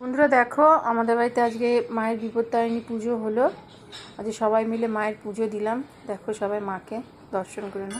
বন্ধুরা দেখো, আমাদের বাড়িতে আজকে মায়ের বিপত্তারিণী পুজো হলো। আজকে সবাই মিলে মায়ের পুজো দিলাম। দেখো সবাই মাকে দর্শন করে না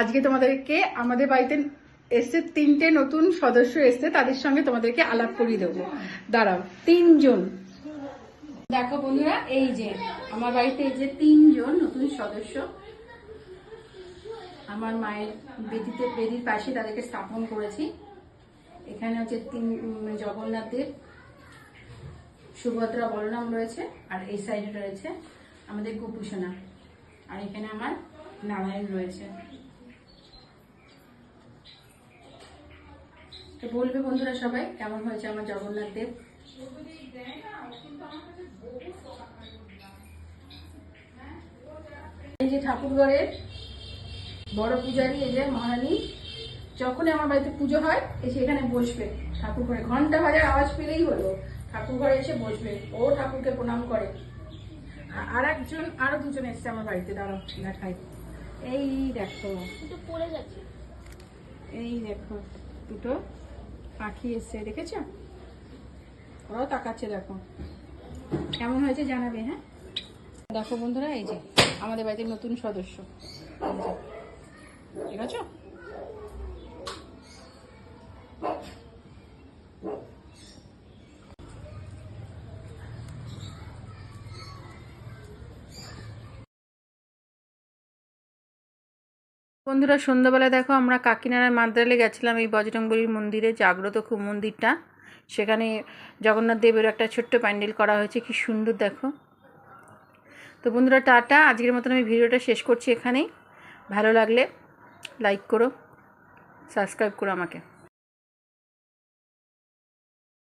আজকে তোমাদেরকে আমাদের বাড়িতে এসছে তিনটে নতুন সদস্য এসছে তাদের সঙ্গে তোমাদেরকে আলাপ করিয়ে দেবো। দাঁড়াও তিনজন। দেখো বন্ধুরা এই যে আমার বাড়িতে এই যে তিনজন নতুন সদস্য। আমার মায়ের বেদিতে বেদির পাশে তাদেরকে স্থাপন করেছি। এখানে হচ্ছে তিন উম, জগন্নাথ দেব সুভদ্রা বলরাম রয়েছে আর এই সাইডে রয়েছে আমাদের গোপুসোনা। আর এখানে আমার নারায়ণ রয়েছে। বলবে বন্ধুরা সবাই কেমন হয়েছে আমার জগন্নাথ দেব? এই যে ঠাকুরঘরের বড় পূজারী এই যে মহারানী যখনই আমার বাড়িতে পুজো হয় এসে এখানে বসবে। ঠাকুর ঘরে ঘণ্টা বাজার আওয়াজ পেলেই হলো। ঠাকুর ঘরে এসে বসবে। ও ঠাকুরকে প্রণাম করে। আর একজন আরও দুজন এসছে আমার বাড়িতে। দাঁড়াও দেখাই এই দেখো। পড়ে যাচ্ছে। এই দেখো দুটো। পাখি এসছে, দেখেছ? ওরাও তাকাচ্ছে, দেখো। কেমন হয়েছে জানাবে হ্যাঁ? দেখো বন্ধুরা, এই যে আমাদের বাড়িতে নতুন সদস্য। ঠিক আছে বন্ধুরা সন্ধ্যাবেলা দেখো আমরা কাকিনারায় মাদ্রালে গেছিলাম, এই বজরংবলীর মন্দিরে, জাগ্রত খুব মন্দিরটা। সেখানে জগন্নাথ দেবের একটা ছোট্ট প্যান্ডেল করা হয়েছে, কি সুন্দর দেখো। তো বন্ধুরা, টাটা, আজকের মতন আমি ভিডিওটা শেষ করছি এখানেই। ভালো লাগলে লাইক করো, সাবস্ক্রাইব করো আমাকে।